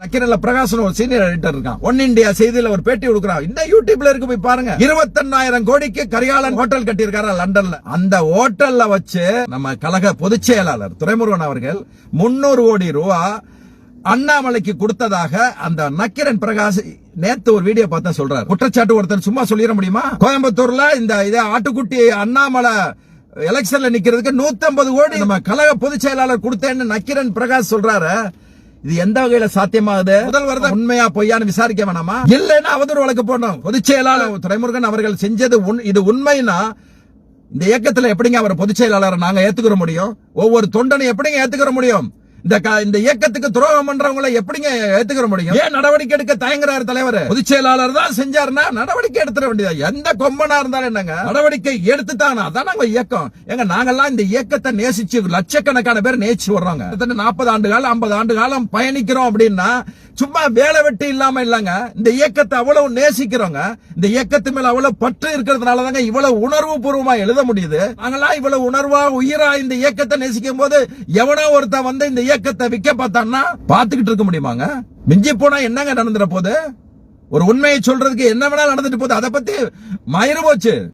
நக்கிரல்ல பிரகாசன் ஒரு senior editor இருக்கான். One India செய்தியில ஒரு பேட்டி கொடுக்குறான். இந்த யூடியூப்ல இருக்கு போய் பாருங்க. இருபத்தெண்ணாயிரம் கோடிக்கு கரிகாலன் ஹோட்டல் கட்டியிருக்காரு லண்டன்ல. அந்த ஹோட்டல்ல வச்சு நம்ம கழக பொதுச் செயலாளர் துரைமுருகன் அவர்கள் முன்னூறு கோடி ரூபா அண்ணாமலைக்கு கொடுத்ததாக அந்த நக்கிரன் பிரகாஷ் நேத்து ஒரு வீடியோ பார்த்தா சொல்றாரு. குற்றச்சாட்டு ஒருத்தர் சும்மா சொல்லிட முடியுமா? கோயம்புத்தூர்ல இந்த இதே ஆட்டுக்குட்டி அண்ணாமலை எலெக்ஷன்ல நிக்கிறதுக்கு 150 கோடி நம்ம கழக பொதுச் செயலாளர் கொடுத்தேன்னு நக்கிரன் பிரகாஷ் சொல்றாரு. இது எந்த வகையில சாத்தியமாகுது? முதல்வர் உண்மையா பொய்யான்னு விசாரிக்க வேணாமா? இல்லைன்னா அவதூறு வழக்கு போடணும். பொதுச் செயலாளர் துரைமுருகன் அவர்கள் செஞ்சது இது உண்மைன்னா இந்த இயக்கத்துல எப்படிங்க அவர் பொதுச் செயலாளரை நாங்க ஏத்துக்கிற முடியும்? ஒவ்வொரு தொண்டனை எப்படிங்க ஏத்துக்கிற முடியும்? இந்த இந்த இயக்கத்துக்கு துரோகம் பண்றவங்களை எப்படிங்க ஏத்துக்கிற முடியும்? ஏன் நடவடிக்கை எடுக்க தயங்குறாரு தலைவர்? பொதுச் செயலாளர் தான் செஞ்சாருன்னா நடவடிக்கை எடுத்துட வேண்டியது? எந்த கொம்பனா இருந்தாலும் என்னங்க? நடவடிக்கை எடுத்துட்டாங்க அதான் நாங்க இயக்கம். எங்க நாங்கெல்லாம் இந்த இயக்கத்தை நேசிச்சு லட்சக்கணக்கான பேர் நேசிச்சு வர்றோங்க நாற்பது ஆண்டு காலம் ஐம்பது ஆண்டு காலம் பயணிக்கிறோம் அப்படின்னா சும்மா வேலை வெட்டி இல்லாம இல்லங்க. இந்த இயக்கத்தை அவ்வளவு நேசிக்கிறோங்க. இந்த இயக்கத்து மேல அவ்வளவு பற்று இருக்கிறதுனால தாங்க இவ்வளவு உணர்வு பூர்வமா எழுத முடியுது. நாங்கெல்லாம் இவ்வளவு உணர்வா உயிரா இந்த இயக்கத்தை நேசிக்கும் போது எவனோ ஒருத்தன் வந்து இந்த இயக்கத்தை விற்க பார்த்தான்னா பாத்துக்கிட்டு இருக்க முடியுமாங்க? மிஞ்சி போனா என்னங்க நடந்துற போது? ஒரு உண்மையை சொல்றதுக்கு என்ன வேணா நடந்துட்டு போகுது. அதை பத்தி மயிறு போச்சு.